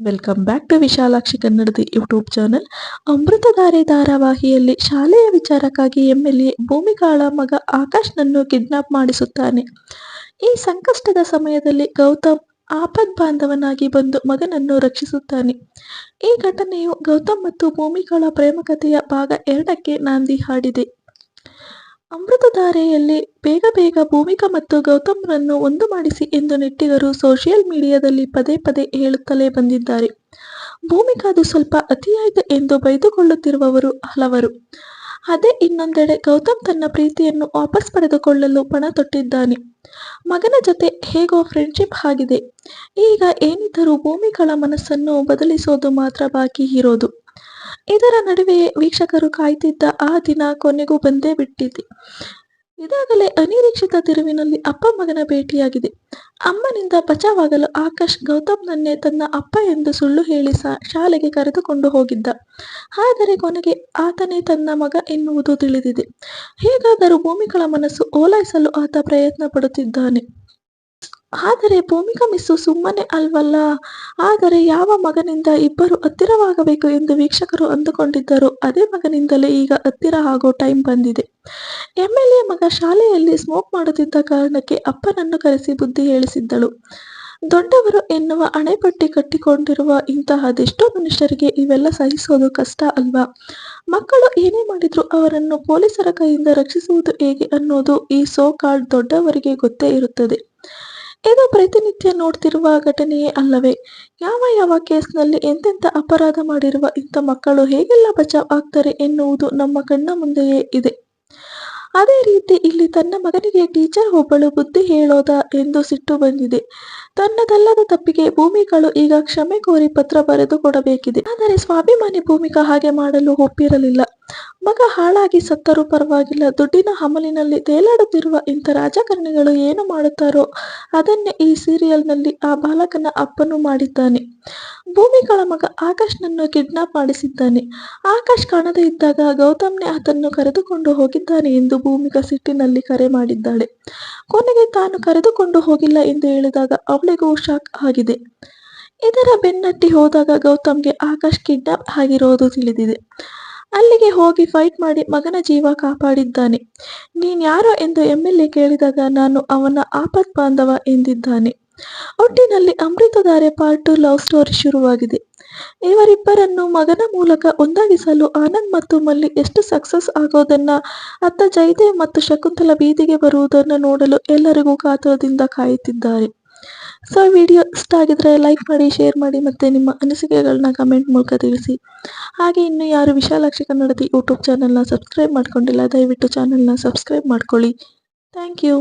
Welcome back to Vishalakshi ಕನ್ನಡದ YouTube channel Amruthadhaare ಧಾರಾವಾಹಿಯಲ್ಲಿ ಶಾಲೆಯ ವಿಚಾರಕ್ಕಾಗಿ ಎಂ ಎಲ್ ಎ ಭೂಮಿಕಾಳ ಮಗ ಆಕಾಶ್ನನ್ನು ಕಿಡ್ನಾಪ್ ಮಾಡಿಸುತ್ತಾನೆ. ಈ ಸಂಕಷ್ಟದ ಸಮಯದಲ್ಲಿ ಗೌತಮ್ ಆಪದ್ ಬಾಂಧವನಾಗಿ ಬಂದು ಮಗನನ್ನು ರಕ್ಷಿಸುತ್ತಾನೆ. ಈ ಘಟನೆಯು ಗೌತಮ್ ಮತ್ತು ಭೂಮಿಕಾಳ ಪ್ರೇಮಕಥೆಯ ಭಾಗ ಎರಡಕ್ಕೆ ನಾಂದಿ ಹಾಡಿದೆ. ಅಮೃತಧಾರೆಯಲ್ಲಿ ಬೇಗ ಬೇಗ ಭೂಮಿಕಾ ಮತ್ತು ಗೌತಮ್ರನ್ನು ಒಂದು ಮಾಡಿಸಿ ಎಂದು ನೆಟ್ಟಿಗರು ಸೋಷಿಯಲ್ ಮೀಡಿಯಾದಲ್ಲಿ ಪದೇ ಪದೇ ಹೇಳುತ್ತಲೇ ಬಂದಿದ್ದಾರೆ. ಭೂಮಿಕಾದು ಸ್ವಲ್ಪ ಅತಿಯಾಯಿತು ಎಂದು ಬೈದುಕೊಳ್ಳುತ್ತಿರುವವರು ಹಲವರು. ಅದೇ ಇನ್ನೊಂದೆಡೆ ಗೌತಮ್ ತನ್ನ ಪ್ರೀತಿಯನ್ನು ವಾಪಸ್ ಪಡೆದುಕೊಳ್ಳಲು ಪಣ ತೊಟ್ಟಿದ್ದಾನೆ. ಮಗನ ಜೊತೆ ಹೇಗೋ ಫ್ರೆಂಡ್ಶಿಪ್ ಆಗಿದೆ. ಈಗ ಏನಿದ್ದರೂ ಭೂಮಿಗಳ ಮನಸ್ಸನ್ನು ಬದಲಿಸೋದು ಮಾತ್ರ ಬಾಕಿ ಇರೋದು. ಇದರ ನಡುವೆ ವೀಕ್ಷಕರು ಕಾಯ್ತಿದ್ದ ಆ ದಿನ ಕೊನೆಗೂ ಬಂದೇ ಬಿಟ್ಟಿದೆ. ಇದಾಗಲೇ ಅನಿರೀಕ್ಷಿತ ತಿರುವಿನಲ್ಲಿ ಅಪ್ಪ ಮಗನ ಭೇಟಿಯಾಗಿದೆ. ಅಮ್ಮನಿಂದ ಬಚಾವಾಗಲು ಆಕಾಶ್ ಗೌತಮ್ನನ್ನೇ ತನ್ನ ಅಪ್ಪ ಎಂದು ಸುಳ್ಳು ಹೇಳಿ ಶಾಲೆಗೆ ಕರೆದುಕೊಂಡು ಹೋಗಿದ್ದ. ಆದರೆ ಕೊನೆಗೆ ಆತನೇ ತನ್ನ ಮಗ ಎನ್ನುವುದು ತಿಳಿದಿದೆ. ಹೇಗಾದರೂ ಭೂಮಿಗಳ ಮನಸ್ಸು ಓಲೈಸಲು ಆತ ಪ್ರಯತ್ನ ಪಡುತ್ತಿದ್ದಾನೆ. ಆದರೆ ಭೂಮಿಕಾ ಮಿಸ್ಸು ಸುಮ್ಮನೆ ಅಲ್ವಲ್ಲ? ಆದರೆ ಯಾವ ಮಗನಿಂದ ಇಬ್ಬರು ಹತ್ತಿರವಾಗಬೇಕು ಎಂದು ವೀಕ್ಷಕರು ಅಂದುಕೊಂಡಿದ್ದರು, ಅದೇ ಮಗನಿಂದಲೇ ಈಗ ಹತ್ತಿರ ಆಗೋ ಟೈಮ್ ಬಂದಿದೆ. ಎಂ ಎಲ್ ಎ ಮಗ ಶಾಲೆಯಲ್ಲಿ ಸ್ಮೋಕ್ ಮಾಡುತ್ತಿದ್ದ ಕಾರಣಕ್ಕೆ ಅಪ್ಪನನ್ನು ಕರೆಸಿ ಬುದ್ಧಿ ಹೇಳಿಸಿದ್ದಳು. ದೊಡ್ಡವರು ಎನ್ನುವ ಅಣೆಪಟ್ಟಿ ಕಟ್ಟಿಕೊಂಡಿರುವ ಇಂತಹ ಅದೆಷ್ಟೋ ಮನುಷ್ಯರಿಗೆ ಇವೆಲ್ಲ ಸಹಿಸೋದು ಕಷ್ಟ ಅಲ್ವಾ? ಮಕ್ಕಳು ಏನೇ ಮಾಡಿದ್ರು ಅವರನ್ನು ಪೊಲೀಸರ ಕೈಯಿಂದ ರಕ್ಷಿಸುವುದು ಹೇಗೆ ಅನ್ನೋದು ಈ ಸೋ ಕಾಲ್ಡ್ ದೊಡ್ಡವರಿಗೆ ಗೊತ್ತೇ ಇರುತ್ತದೆ. ಇದು ಪ್ರತಿನಿತ್ಯ ನೋಡ್ತಿರುವ ಘಟನೆಯೇ ಅಲ್ಲವೇ? ಯಾವ ಯಾವ ಕೇಸ್ನಲ್ಲಿ ಎಂತೆಂಥ ಅಪರಾಧ ಮಾಡಿರುವ ಇಂಥ ಮಕ್ಕಳು ಹೇಗೆಲ್ಲ ಬಚಾವ್ ಆಗ್ತಾರೆ ಎನ್ನುವುದು ನಮ್ಮ ಕಣ್ಣ ಮುಂದೆಯೇ ಇದೆ. ಅದೇ ರೀತಿ ಇಲ್ಲಿ ತನ್ನ ಮಗನಿಗೆ ಟೀಚರ್ ಒಬ್ಬಳು ಬುದ್ಧಿ ಹೇಳೋದ ಎಂದು ಸಿಟ್ಟು ಬಂದಿದೆ. ತನ್ನದಲ್ಲದ ತಪ್ಪಿಗೆ ಭೂಮಿಗಳು ಈಗ ಕ್ಷಮೆ ಕೋರಿ ಪತ್ರ ಬರೆದು ಕೊಡಬೇಕಿದೆ. ಆದರೆ ಸ್ವಾಭಿಮಾನಿ ಭೂಮಿಕಾ ಹಾಗೆ ಮಾಡಲು ಒಪ್ಪಿರಲಿಲ್ಲ. ಮಗ ಹಾಳಾಗಿ ಸತ್ತರೂ ಪರವಾಗಿಲ್ಲ. ದುಡ್ಡಿನ ಹಮಲಿನಲ್ಲಿ ತೇಲಾಡುತ್ತಿರುವ ಇಂಥ ರಾಜಕಾರಣಿಗಳು ಏನು ಮಾಡುತ್ತಾರೋ, ಅದನ್ನೇ ಈ ಸೀರಿಯಲ್ನಲ್ಲಿ ಆ ಬಾಲಕನ ಅಪ್ಪನು ಮಾಡಿದ್ದಾನೆ. ಭೂಮಿಗಳ ಮಗ ಆಕಾಶ್ನನ್ನು ಕಿಡ್ನಾಪ್ ಮಾಡಿಸಿದ್ದಾನೆ. ಆಕಾಶ್ ಕಾಣದೇ ಇದ್ದಾಗ ಗೌತಮ್ನೆ ಆತನ್ನು ಕರೆದುಕೊಂಡು ಹೋಗಿದ್ದಾನೆ ಎಂದು ಭೂಮಿಕಾ ಸಿಟ್ಟಿನಲ್ಲಿ ಕರೆ ಮಾಡಿದ್ದಾಳೆ. ಕೊನೆಗೆ ತಾನು ಕರೆದುಕೊಂಡು ಹೋಗಿಲ್ಲ ಎಂದು ಹೇಳಿದಾಗ ಅವಳಿಗೂ ಶಾಕ್ ಆಗಿದೆ. ಇದರ ಬೆನ್ನಟ್ಟಿ ಹೋದಾಗ ಗೌತಮ್ಗೆ ಆಕಾಶ್ ಕಿಡ್ನಾಪ್ ಆಗಿರೋದು ತಿಳಿದಿದೆ. ಅಲ್ಲಿಗೆ ಹೋಗಿ ಫೈಟ್ ಮಾಡಿ ಮಗನ ಜೀವ ಕಾಪಾಡಿದ್ದಾನೆ. ನೀನ್ ಯಾರೋ ಎಂದು ಎಂ ಎಲ್ ಎ ಕೇಳಿದಾಗ ನಾನು ಅವನ ಆಪತ್ ಬಾಂಧವ ಎಂದಿದ್ದಾನೆ. ಒಟ್ಟಿನಲ್ಲಿ Amruthadhaare part two love story ಶುರುವಾಗಿದೆ. ಇವರಿಬ್ಬರನ್ನು ಮಗನ ಮೂಲಕ ಒಂದಾಗಿಸಲು ಆನಂದ್ ಮತ್ತು ಮಲ್ಲಿ ಎಷ್ಟು ಸಕ್ಸಸ್ ಆಗೋದನ್ನ ಅತ್ತ ಜಯದೇವ್ ಮತ್ತು ಶಕುಂತಲ ಬೀದಿಗೆ ಬರುವುದನ್ನು ನೋಡಲು ಎಲ್ಲರಿಗೂ ಕಾತುರದಿಂದ ಕಾಯುತ್ತಿದ್ದಾರೆ. ಸೊ ವಿಡಿಯೋ ಇಷ್ಟ ಆಗಿದ್ರೆ ಲೈಕ್ ಮಾಡಿ ಶೇರ್ ಮಾಡಿ ಮತ್ತು ನಿಮ್ಮ ಅನಿಸಿಕೆಗಳನ್ನ ಕಮೆಂಟ್ ಮೂಲಕ ತಿಳಿಸಿ. ಹಾಗೆ ಇನ್ನು ಯಾರು ವಿಶಾಲಾಕ್ಷಿ ಕನ್ನಡತಿ ಯೂಟ್ಯೂಬ್ ಚಾನಲ್ನ ಸಬ್ಸ್ಕ್ರೈಬ್ ಮಾಡ್ಕೊಂಡಿಲ್ಲ, ದಯವಿಟ್ಟು ಚಾನಲ್ನ ಸಬ್ಸ್ಕ್ರೈಬ್ ಮಾಡ್ಕೊಳ್ಳಿ. Thank you